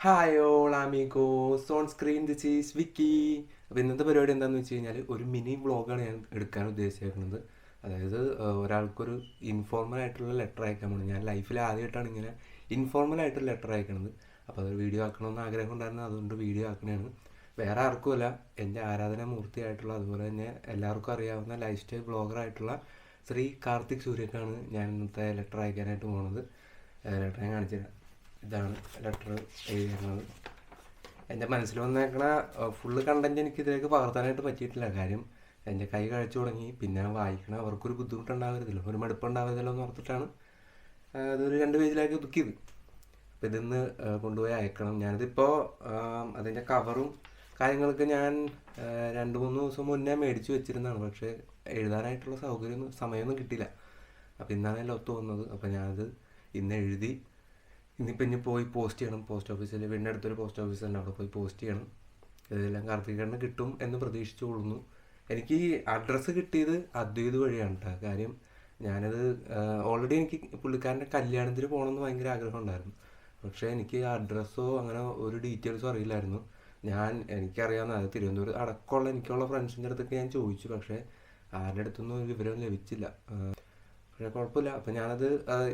Hi all Amigo Zone screen this is Vicky അപ്പോൾ ഇന്നത്തെ പരിപാടി എന്താണെന്ന് വെച്ച് കഴിഞ്ഞാൽ ഒരു മിനി വ്ളോഗാണ് ഞാൻ എടുക്കാൻ ഉദ്ദേശിച്ചേക്കുന്നത് അതായത് ഒരാൾക്കൊരു ഇൻഫോർമൽ ആയിട്ടുള്ള ലെറ്റർ അയക്കാൻ പോകണം ഞാൻ ലൈഫിൽ ആദ്യമായിട്ടാണ് ഇങ്ങനെ ഇൻഫോർമൽ ആയിട്ട് ലെറ്റർ അയക്കണത്. അപ്പോൾ അതൊരു വീഡിയോ ആക്കണമെന്ന് ആഗ്രഹം ഉണ്ടായിരുന്നു. അതുകൊണ്ട് വീഡിയോ ആക്കണതാണ് വേറെ ആർക്കുമല്ല എന്റെ ആരാധന മൂർത്തിയായിട്ടുള്ള അതുപോലെ തന്നെ എല്ലാവർക്കും അറിയാവുന്ന ലൈഫ് സ്റ്റൈൽ ബ്ലോഗറായിട്ടുള്ള ശ്രീ കാർത്തിക് സൂര്യക്കാണ് ഞാൻ ഇന്നത്തെ ലെറ്റർ അയക്കാനായിട്ട് പോകുന്നത് ലെറ്റർ ഞാൻ കാണിച്ചു തരാം ഇതാണ് ലെറ്റർ എഴുതിയിരുന്നത് എന്റെ മനസ്സിൽ വന്നേക്കണ ഫുള്ള് കണ്ടന്റ് എനിക്ക് ഇതിലേക്ക് പകർത്താനായിട്ട് പറ്റിയിട്ടില്ല. കാര്യം എന്റെ കൈ കഴിച്ചു തുടങ്ങി. പിന്നെ വായിക്കണ അവർക്കൊരു ബുദ്ധിമുട്ടുണ്ടാകരുതല്ലോ ഒരു മടുപ്പുണ്ടാകരുതല്ലോ എന്ന് ഓർത്തിട്ടാണ് അതൊരു രണ്ട് പേജിലേക്ക് ഒതുക്കിയത്. അപ്പം ഇതിന്ന് കൊണ്ടുപോയി അയക്കണം. ഞാനിതിപ്പോൾ അതിന്റെ കവറും കാര്യങ്ങളൊക്കെ ഞാൻ രണ്ട് മൂന്ന് ദിവസം മുന്നേ മേടിച്ചു വെച്ചിരുന്നതാണ്. പക്ഷേ എഴുതാനായിട്ടുള്ള സൗകര്യം സമയമൊന്നും കിട്ടിയില്ല. അപ്പോൾ ഇന്നാണ് എല്ലാം ഒത്തു വന്നത്. അപ്പോൾ ഞാനത് ഇന്ന് എഴുതി ഇന്നിപ്പോൾ ഇനി പോയി പോസ്റ്റ് ചെയ്യണം പോസ്റ്റ് ഓഫീസിൽ വീടിന്റെ അടുത്തൊരു പോസ്റ്റ് ഓഫീസ് ഉണ്ട്. അവിടെ പോയി പോസ്റ്റ് ചെയ്യണം. ഇതെല്ലാം കാർത്തികേട്ടന് കിട്ടും എന്ന് പ്രതീക്ഷിച്ചു കൊള്ളുന്നു. എനിക്ക് ഈ അഡ്രസ്സ് കിട്ടിയത് അദ്വൈത് വഴിയാണ് കേട്ടോ കാര്യം ഞാനത് ഓൾറെഡി എനിക്ക് പുള്ളിക്കാരന്റെ കല്യാണത്തിന് പോകണമെന്ന് ഭയങ്കര ആഗ്രഹം ഉണ്ടായിരുന്നു. പക്ഷേ എനിക്ക് അഡ്രസ്സോ അങ്ങനെ ഒരു ഡീറ്റെയിൽസോ അറിയില്ലായിരുന്നു. ഞാൻ എനിക്കറിയാവുന്ന അത് തിരുവനന്തപുരം അടക്കമുള്ള എനിക്കുള്ള ഫ്രണ്ട്സിന്റെ അടുത്തൊക്കെ ഞാൻ ചോദിച്ചു. പക്ഷേ ആരുടെ അടുത്തൊന്നും വിവരം ലഭിച്ചില്ല. പക്ഷേ കുഴപ്പമില്ല. അപ്പം ഞാനത്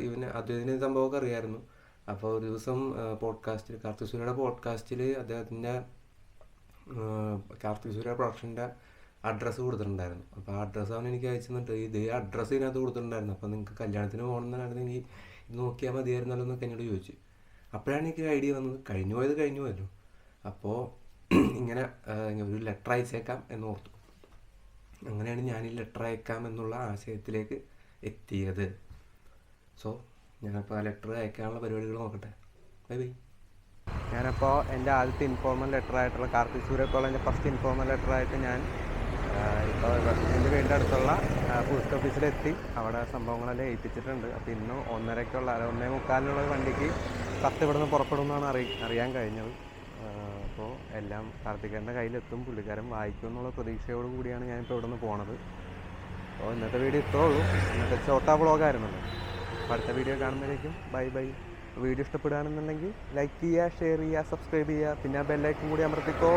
ഇവന് ഈ സംഭവമൊക്കെ അറിയായിരുന്നു. അപ്പോൾ ഒരു ദിവസം പോഡ്കാസ്റ്റിൽ കാർത്തിക് സൂര്യയുടെ പോഡ്കാസ്റ്റിൽ അദ്ദേഹത്തിന്റെ കാർത്തിക് സൂര്യ പ്രൊഡക്ഷന്റെ അഡ്രസ്സ് കൊടുത്തിട്ടുണ്ടായിരുന്നു. അപ്പോൾ ആ അഡ്രസ്സ് അവൻ എനിക്ക് അയച്ചു തന്നിട്ട് ഇതേ അഡ്രസ്സ് ഇതിനകത്ത് കൊടുത്തിട്ടുണ്ടായിരുന്നു. അപ്പോൾ നിങ്ങൾക്ക് കല്യാണത്തിന് പോകണമെന്നായിരുന്നെങ്കിൽ ഇത് നോക്കിയാൽ മതിയായിരുന്നല്ലോ എന്നൊക്കെ എന്നോട് ചോദിച്ചു. അപ്പോഴാണ് എനിക്ക് ഐഡിയ വന്നത്. കഴിഞ്ഞു പോയത് കഴിഞ്ഞു പോയല്ലോ. അപ്പോൾ ഇങ്ങനെ ഒരു ലെറ്റർ അയച്ചേക്കാം എന്ന് ഓർത്തു. അങ്ങനെയാണ് ഞാൻ ഈ ലെറ്റർ അയക്കാം എന്നുള്ള ആശയത്തിലേക്ക് എത്തിയത്. സോ ഞാനപ്പോൾ ആ ലെറ്റർ അയക്കാനുള്ള പരിപാടികൾ നോക്കട്ടെ. ബൈ ബൈ ഞാനപ്പോൾ എന്റെ ആദ്യത്തെ ഇൻഫോർമൽ ലെറ്റർ ആയിട്ടുള്ള കാർത്തിക് സൂര്യ കോളേജിന്റെ ഫസ്റ്റ് ഇൻഫോർമൽ ലെറ്റർ ആയിട്ട് ഞാൻ ഇപ്പോൾ എന്റെ വീടിന്റെ അടുത്തുള്ള പോസ്റ്റ് ഓഫീസിലെത്തി അവിടെ സംഭവങ്ങളെല്ലാം ഏൽപ്പിച്ചിട്ടുണ്ട്. അപ്പോൾ ഇന്ന് ഒന്നരയ്ക്കുള്ള ഒന്നേ മുക്കാലിനുള്ള വണ്ടിക്ക് കത്ത് ഇവിടുന്ന് പുറപ്പെടുമെന്നാണ് അറി അറിയാൻ കഴിഞ്ഞത്. അപ്പോൾ എല്ലാം കാർത്തികേന്റെ കയ്യിലെത്തും പുള്ളിക്കാരൻ വായിക്കും എന്നുള്ള പ്രതീക്ഷയോട് കൂടിയാണ് ഞാനിപ്പോൾ ഇവിടെ നിന്ന് പോണത്. അപ്പോൾ ഇന്നത്തെ വീഡിയോ ഇത്രേ ഉള്ളൂ. ഇന്നത്തെ ചോട്ടാ വ്ളോഗായിരുന്നല്ലോ. അപ്പോൾ അടുത്ത വീഡിയോ കാണുമ്പോഴേക്കും ബൈ ബൈ. വീഡിയോ ഇഷ്ടപ്പെടുകയാണെന്നുണ്ടെങ്കിൽ ലൈക്ക് ചെയ്യുക ഷെയർ ചെയ്യുക സബ്സ്ക്രൈബ് ചെയ്യുക. പിന്നെ ബെല്ലൈക്കും കൂടി അമർത്തിക്കോ.